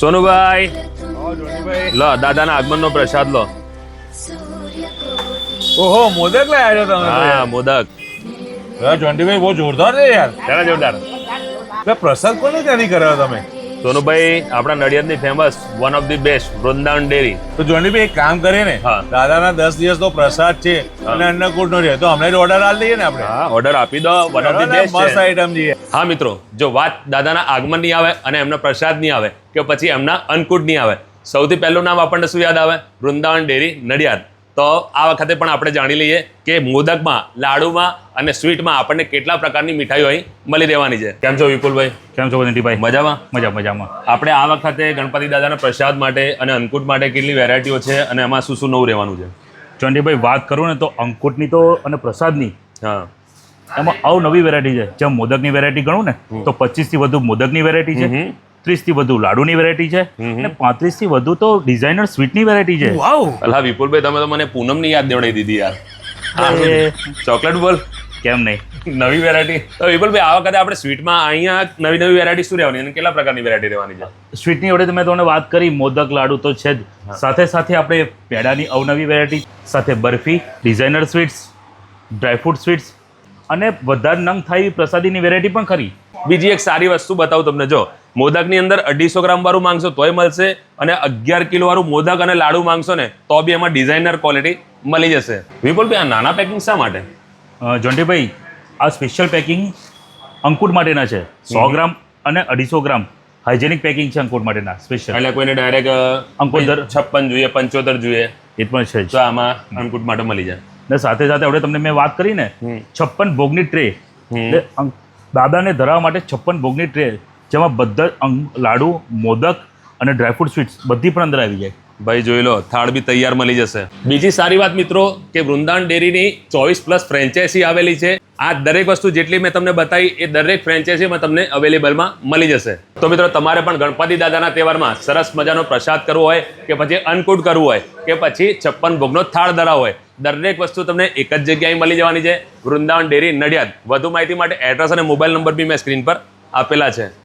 સોનુભાઈ. લો દાદાના આગમનનો પ્રસાદ લો. ઓહો મોદક લઈ આવ્યો તમે હા મોદક. જોન્ટીભાઈ બહુ જોરદાર છે યાર. જોરદાર? પ્રસાદ કોને ત્યાંથી કર્યો તમે? સોનુભાઈ આપણા નડિયાદની famous one of the best Vrindavan Dairy. તો જોન્ટીભાઈ એક કામ કરીએ ને. દાદાના દસ દિવસ તો પ્રસાદ છે અને અન્નકૂટ નો રહે તો હમણાં ઓર્ડર આપી દઈએ ને આપણે. હા ઓર્ડર આપી દો વન ઓફ ધી મસ્ત બેસ્ટ આઈટમ છે. હા મિત્રો જો વાત દાદાના આગમનની આવે અને એમના પ્રસાદની આવે કે પછી એમના અન્નકૂટની આવે સૌથી પહેલું નામ આપણને શું યાદ આવે? વૃંદાવન ડેરી નડિયાદ. તો આ વખતે પણ આપણે જાણી લઈએ કે મોદકમાં લાડુમાં અને સ્વીટમાં આપણને કેટલા પ્રકારની મીઠાઈઓ અહીં મળી રહેવાની છે. કેમ છો વિપુલભાઈ? કેમ છો વદંતીભાઈ મજામાં? મજા મજામાં. આપણે આ વખતે ગણપતિ દાદાના પ્રસાદ માટે અને અંકુટ માટે કેટલી વેરાયટીઓ છે અને એમાં શું શું નવું રહેવાનું છે? ચંડીભાઈ વાત કરું ને તો અંકુટની તો અને પ્રસાદની. હા. એમાં અવનવી વેરાયટી છે. જેમ મોદકની વેરાયટી ગણું ને તો પચીસથી વધુ મોદકની વેરાયટી છે. થી વધુ લાડુની વેરાયટી છે અને પાંત્રીસથી વધુ તો ડિઝાઇનર સ્વીટની વેરાયટી છે. અલા વિપુલભાઈ તમે તો મને પૂનમની યાદ દેવડાવી દીધી યાર. ચોકલેટ બોલ. કેમ નહીં? નવી વેરાયટી તો વિપુલભાઈ આ વખતે આપણે સ્વીટમાં અહીંયા નવી નવી વેરાયટી શું રહેવાની અને કેટલા પ્રકારની વેરાયટી રહેવાની છે? સ્વીટની વડે તમે તમને વાત કરી મોદક લાડુ તો છે જ. સાથે સાથે આપણે પેડાની અવનવી વેરાયટી સાથે barfi designer sweets dry fruit sweets અને વધારે નંગ થાય એવી પ્રસાદીની વેરાયટી પણ ખરી. બીજી એક સારી વસ્તુ બતાવું તમને જો મોદકની અંદર અઢીસો ગ્રામ વાળું માંગશો તોય મળશે અને અગિયાર કિલો વાળું મોદક અને લાડુ માંગશો ને તો બી એમાં ડિઝાઇનર ક્વોલિટી મળી જશે. વિપુલભાઈ આ નાના પેકિંગ શા માટે? જોન્ટીભાઈ આ સ્પેશિયલ પેકિંગ અંકુટ માટેના છે. સો ગ્રામ અને અઢીસો ગ્રામ હાઇજેનિક પેકિંગ છે અંકુટ માટેના સ્પેશિયલ એટલે કોઈને ડાયરેક્ટ અંકોદર. છપ્પન જોઈએ પંચોતેર જોઈએ એ પણ છે તો આમાં અંકુટ માટે મળી જાય. ને સાથે સાથે હવે તમને મેં વાત કરી ને છપ્પન ભોગની ટ્રે દાદાને ધરાવવા માટે છપ્પન ભોગની ટ્રે જેમાં બધા અંગ, લાડુ, મોદક અને ડ્રાયફ્રૂટ સ્વીટ્સ બધી પણ અંદર આવી જાય. ભાઈ, જોઈ લો, થાળ બી તૈયાર મળી જશે. બીજી સારી વાત મિત્રો, કે વૃંદાવન ડેરીની ચોવીસ પ્લસ ફ્રેન્ચાઇઝી આવેલી છે. આ દરેક વસ્તુ જેટલી મેં તમને બતાવી, એ દરેક ફ્રેન્ચાઇઝીમાં તમને અવેલેબલમાં મળી જશે. તો મિત્રો, તમારે પણ ગણપતિ દાદાના તહેવારમાં સરસ મજાનો પ્રસાદ કરવો હોય, કે પછી અન્નકૂટ કરવું હોય, કે પછી છપ્પન ભોગનો થાળ ધરાવ હોય, દરેક વસ્તુ તમને એક જ જગ્યાએ મળી જવાની છે. વૃંદાવન ડેરી નડિયાદ. વધુ માહિતી માટે એડ્રેસ અને મોબાઈલ નંબર બી મેં સ્ક્રીન પર આપેલા છે.